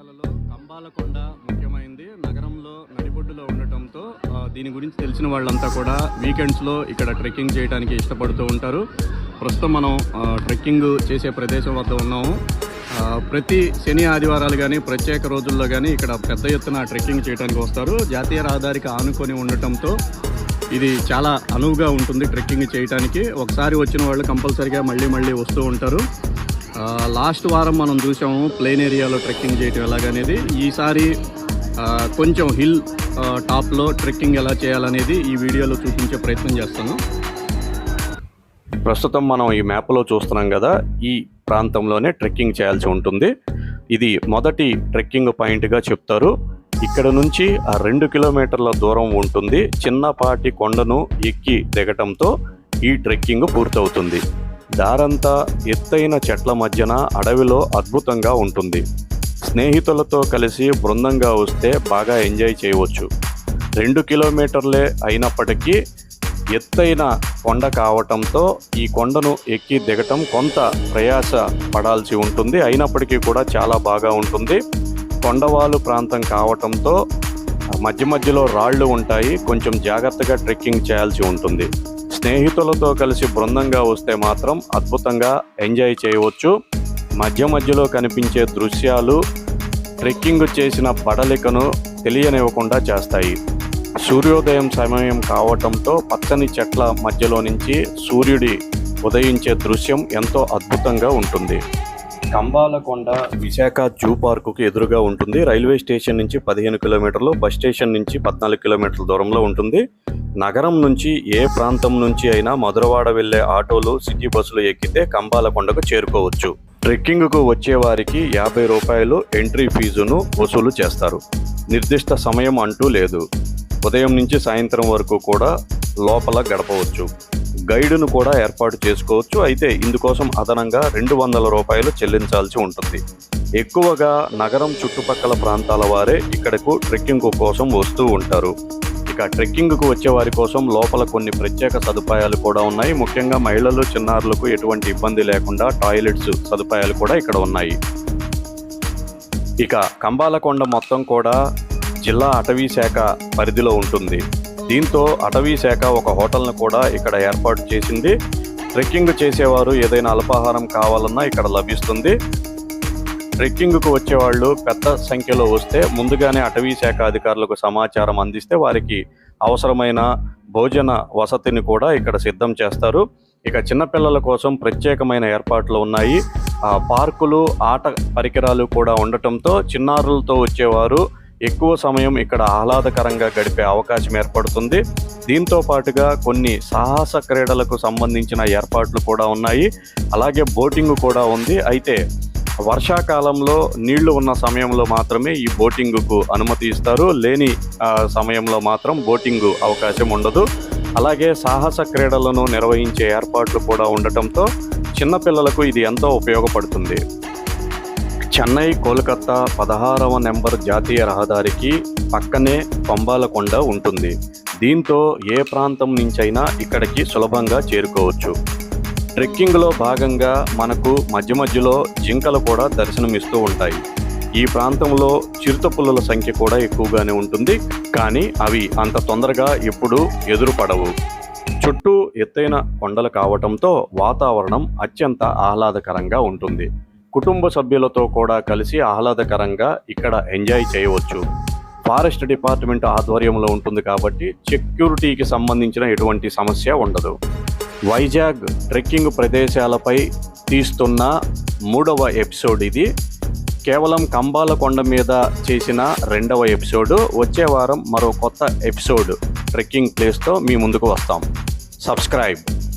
ప్రదేశాలలో కంబాలకొండ ముఖ్యమైంది. నగరంలో నడిబొడ్డులో ఉండటంతో దీని గురించి తెలిసిన వాళ్ళంతా కూడా వీకెండ్స్లో ఇక్కడ ట్రెక్కింగ్ చేయడానికి ఇష్టపడుతూ ఉంటారు. ప్రస్తుతం మనం ట్రెక్కింగ్ చేసే ప్రదేశం వద్ద ఉన్నాము. ప్రతి శని ఆదివారాలు కానీ ప్రత్యేక రోజుల్లో కానీ ఇక్కడ పెద్ద ఎత్తున ట్రెక్కింగ్ చేయడానికి వస్తారు. జాతీయ రహదారికి ఆనుకొని ఉండటంతో ఇది చాలా అనువుగా ఉంటుంది ట్రెక్కింగ్ చేయడానికి ఒకసారి వచ్చిన వాళ్ళు కంపల్సరిగా మళ్ళీ మళ్ళీ వస్తూ ఉంటారు. లాస్ట్ వారం మనం చూసాము ప్లేన్ ఏరియాలో ట్రెక్కింగ్ చేయటం ఎలాగనేది. ఈసారి కొంచెం హిల్ టాప్లో ట్రెక్కింగ్ ఎలా చేయాలనేది ఈ వీడియోలో చూపించే ప్రయత్నం చేస్తాను ప్రస్తుతం మనం ఈ మ్యాప్లో చూస్తున్నాం కదా ఈ ప్రాంతంలోనే ట్రెక్కింగ్ చేయాల్సి ఉంటుంది. ఇది మొదటి ట్రెక్కింగ్ పాయింట్గా చెప్తారు. ఇక్కడ నుంచి ఆ రెండు కిలోమీటర్ల దూరం ఉంటుంది. చిన్నపాటి కొండను ఎక్కి దిగటంతో ఈ ట్రెక్కింగ్ పూర్తవుతుంది. దారంతా ఎత్తైన చెట్ల మధ్యన అడవిలో అద్భుతంగా ఉంటుంది. స్నేహితులతో కలిసి బృందంగా వస్తే బాగా ఎంజాయ్ చేయవచ్చు. రెండు కిలోమీటర్లే అయినప్పటికీ ఎత్తైన కొండ కావటంతో ఈ కొండను ఎక్కి దిగటం కొంత ప్రయాస పడాల్సి ఉంటుంది. అయినప్పటికీ కూడా చాలా బాగా ఉంటుంది. కొండవాలు ప్రాంతం కావటంతో మధ్య మధ్యలో రాళ్ళు ఉంటాయి. కొంచెం జాగ్రత్తగా ట్రెక్కింగ్ చేయాల్సి ఉంటుంది. స్నేహితులతో కలిసి బృందంగా వస్తే మాత్రం అద్భుతంగా ఎంజాయ్ చేయవచ్చు. మధ్య మధ్యలో కనిపించే దృశ్యాలు ట్రెక్కింగ్ చేసిన బడలికను తెలియనివ్వకుండా చేస్తాయి. సూర్యోదయం సమయం కావటంతో పచ్చని చెట్ల మధ్యలో నుంచి సూర్యుడి ఉదయించే దృశ్యం ఎంతో అద్భుతంగా ఉంటుంది. కంబాలకొండ విశాఖ జూ పార్కుకి ఎదురుగా ఉంటుంది. రైల్వే స్టేషన్ నుంచి పదిహేను కిలోమీటర్లు బస్ స్టేషన్ నుంచి పద్నాలుగు కిలోమీటర్ల దూరంలో ఉంటుంది. నగరం నుంచి ఏ ప్రాంతం నుంచి అయినా మధురవాడ వెళ్ళే ఆటోలు సిటీ బస్సులు ఎక్కితే కంబాలకొండకు చేరుకోవచ్చు. ట్రెక్కింగ్కు వచ్చేవారికి యాభై రూపాయలు ఎంట్రీ ఫీజును వసూలు చేస్తారు. నిర్దిష్ట సమయం అంటూ లేదు. ఉదయం నుంచి సాయంత్రం వరకు కూడా లోపల గడపవచ్చు. గైడును కూడా ఏర్పాటు చేసుకోవచ్చు. అయితే ఇందుకోసం అదనంగా రెండు వందల రూపాయలు చెల్లించాల్సి ఉంటుంది. ఎక్కువగా నగరం చుట్టుపక్కల ప్రాంతాల వారే ఇక్కడకు ట్రెక్కింగ్ కోసం వస్తూ ఉంటారు. ఇక ట్రెక్కింగ్కు వచ్చే వారి కోసం లోపల కొన్ని ప్రత్యేక సదుపాయాలు కూడా ఉన్నాయి. ముఖ్యంగా మహిళలు చిన్నారులకు ఎటువంటి ఇబ్బంది లేకుండా టాయిలెట్స్ సదుపాయాలు కూడా ఇక్కడ ఉన్నాయి. ఇక కంబాలకొండ మొత్తం కూడా జిల్లా అటవీ శాఖ పరిధిలో ఉంటుంది. దీంతో అటవీ శాఖ ఒక హోటల్ను కూడా ఇక్కడ ఏర్పాటు చేసింది. ట్రెక్కింగ్ చేసేవారు ఏదైనా అల్పాహారం కావాలన్నా ఇక్కడ లభిస్తుంది. ట్రెక్కింగ్కు వచ్చేవాళ్ళు పెద్ద సంఖ్యలో వస్తే ముందుగానే అటవీ శాఖ అధికారులకు సమాచారం అందిస్తే వారికి అవసరమైన భోజన వసతిని కూడా ఇక్కడ సిద్ధం చేస్తారు. ఇక చిన్నపిల్లల కోసం ప్రత్యేకమైన ఏర్పాట్లు ఉన్నాయి. ఆ పార్కులు ఆట పరికరాలు కూడా ఉండటంతో చిన్నారులతో వచ్చేవారు ఎక్కువ సమయం ఇక్కడ ఆహ్లాదకరంగా గడిపే అవకాశం ఏర్పడుతుంది. దీంతో పాటుగా కొన్ని సాహస క్రీడలకు సంబంధించిన ఏర్పాట్లు కూడా ఉన్నాయి. అలాగే బోటింగ్ కూడా ఉంది. అయితే వర్షాకాలంలో నీళ్ళు ఉన్న సమయంలో మాత్రమే ఈ బోటింగ్కు అనుమతి ఇస్తారు. లేని సమయంలో మాత్రం బోటింగ్ అవకాశం ఉండదు. అలాగే సాహస క్రీడలను నిర్వహించే ఏర్పాట్లు కూడా ఉండటంతో చిన్నపిల్లలకు ఇది ఎంతో ఉపయోగపడుతుంది. చెన్నై కోల్కతా పదహారవ నెంబర్ జాతీయ రహదారికి పక్కనే పంబాలకొండ ఉంటుంది. దీంతో ఏ ప్రాంతం నుంచైనా ఇక్కడికి సులభంగా చేరుకోవచ్చు. ట్రెక్కింగ్లో భాగంగా మనకు మధ్య మధ్యలో జింకలు కూడా దర్శనమిస్తూ ఉంటాయి. ఈ ప్రాంతంలో చిరుతపుల్లల సంఖ్య కూడా ఎక్కువగానే ఉంటుంది. కానీ అవి అంత తొందరగా ఎప్పుడు ఎదురుపడవు. చుట్టూ ఎత్తైన కొండలు కావటంతో వాతావరణం అత్యంత ఆహ్లాదకరంగా ఉంటుంది. కుటుంబ సభ్యులతో కూడా కలిసి ఆహ్లాదకరంగా ఇక్కడ ఎంజాయ్ చేయవచ్చు. ఫారెస్ట్ డిపార్ట్మెంట్ ఆధ్వర్యంలో ఉంటుంది కాబట్టి సెక్యూరిటీకి సంబంధించిన ఎటువంటి సమస్య ఉండదు. వైజాగ్ ట్రెక్కింగ్ ప్రదేశాలపై తీస్తున్న మూడవ ఎపిసోడ్ ఇది. కేవలం కంబాల కొండ మీద చేసిన రెండవ ఎపిసోడ్. వచ్చే వారం మరో కొత్త ఎపిసోడ్ ట్రెక్కింగ్ ప్లేస్తో మీ ముందుకు వస్తాం. సబ్స్క్రైబ్.